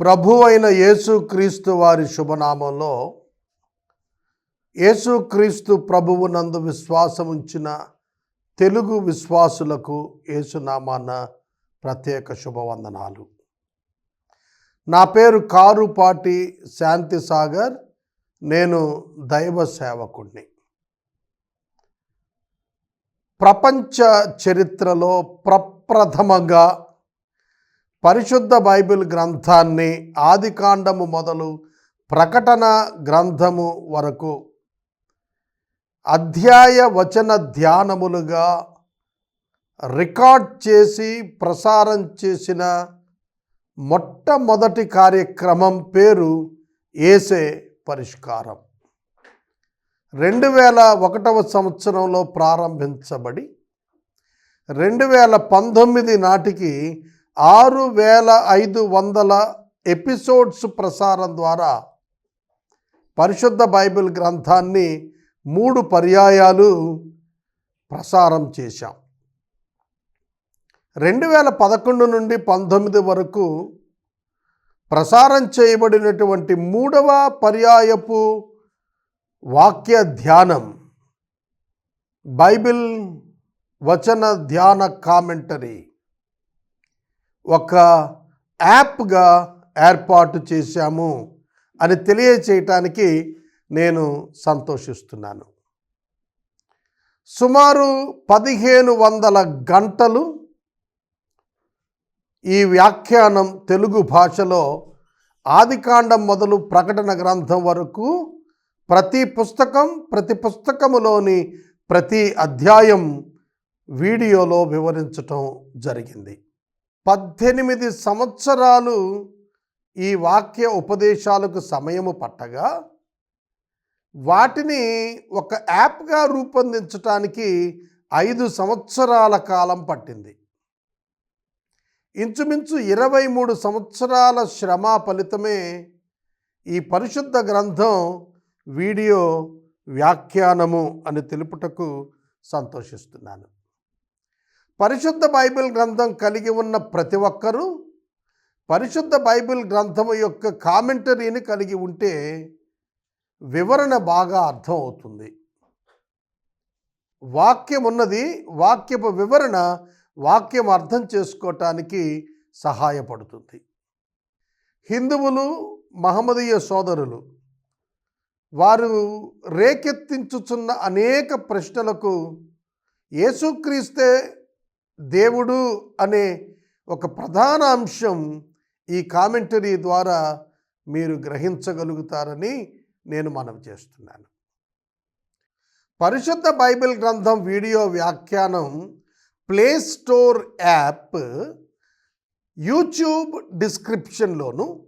ప్రభు అయిన యేసుక్రీస్తు వారి శుభనామంలో యేసుక్రీస్తు ప్రభువు నందు విశ్వాసం ఉంచిన తెలుగు విశ్వాసులకు యేసునామాన ప్రత్యేక శుభవందనాలు. నా పేరు కారుపాటి శాంతి సాగర్. నేను దైవ సేవకుణ్ణి. ప్రపంచ చరిత్రలో ప్రప్రథమంగా పరిశుద్ధ బైబిల్ గ్రంథాన్ని ఆదికాండము మొదలు ప్రకటన గ్రంథము వరకు అధ్యాయ వచన ధ్యానములుగా రికార్డ్ చేసి ప్రసారం చేసిన మొట్టమొదటి కార్యక్రమం పేరు ఏసే పరిష్కారం. రెండు వేల ఒకటవ సంవత్సరంలో ప్రారంభించబడి రెండు వేల పంతొమ్మిది నాటికి ఆరు వేల ఐదు వందల ఎపిసోడ్స్ ప్రసారం ద్వారా పరిశుద్ధ బైబిల్ గ్రంథాన్ని మూడు పర్యాయాలు ప్రసారం చేశాం. రెండు వేల పదకొండు నుండి పంతొమ్మిది వరకు ప్రసారం చేయబడినటువంటి మూడవ పర్యాయపు వాక్య ధ్యానం బైబిల్ వచన ధ్యాన కామెంటరీ ఒక యాప్గా ఏర్పాటు చేశాము అని తెలియచేయటానికి నేను సంతోషిస్తున్నాను. సుమారు పదిహేను వందల గంటలు ఈ వ్యాఖ్యానం తెలుగు భాషలో ఆదికాండం మొదలు ప్రకటన గ్రంథం వరకు ప్రతి పుస్తకం ప్రతి పుస్తకములోని ప్రతి అధ్యాయం వీడియోలో వివరించటం జరిగింది. పద్దెనిమిది సంవత్సరాలు ఈ వాక్య ఉపదేశాలకు సమయము పట్టగా వాటిని ఒక యాప్గా రూపొందించటానికి ఐదు సంవత్సరాల కాలం పట్టింది. ఇంచుమించు ఇరవై మూడు సంవత్సరాల శ్రమ ఫలితమే ఈ పరిశుద్ధ గ్రంథం వీడియో వ్యాఖ్యానము అని తెలుపుటకు సంతోషిస్తున్నాను. పరిశుద్ధ బైబిల్ గ్రంథం కలిగి ఉన్న ప్రతి ఒక్కరూ పరిశుద్ధ బైబిల్ గ్రంథం యొక్క కామెంటరీని కలిగి ఉంటే వివరణ బాగా అర్థం అవుతుంది. వాక్యం ఉన్నది వాక్యపు వివరణ వాక్యం అర్థం చేసుకోవటానికి సహాయపడుతుంది. హిందువులు మహమ్మదీయ సోదరులు వారు రేకెత్తించుచున్న అనేక ప్రశ్నలకు యేసుక్రీస్తే దేవుడు అనే ఒక ప్రధాన అంశం ఈ కామెంటరీ ద్వారా మీరు గ్రహించగలుగుతారని నేను మనం చేస్తున్నాను. పరిశుద్ధ బైబిల్ గ్రంథం వీడియో వ్యాఖ్యానం ప్లే స్టోర్ యాప్ యూట్యూబ్ డిస్క్రిప్షన్లోను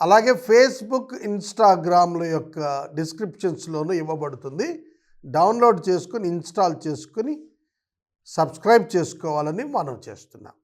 అలాగే ఫేస్బుక్ ఇన్స్టాగ్రామ్ల యొక్క డిస్క్రిప్షన్స్లోనూ ఇవ్వబడుతుంది. డౌన్లోడ్ చేసుకుని ఇన్స్టాల్ చేసుకుని సబ్స్క్రైబ్ చేసుకోవాలని మనం చేస్తున్నాం.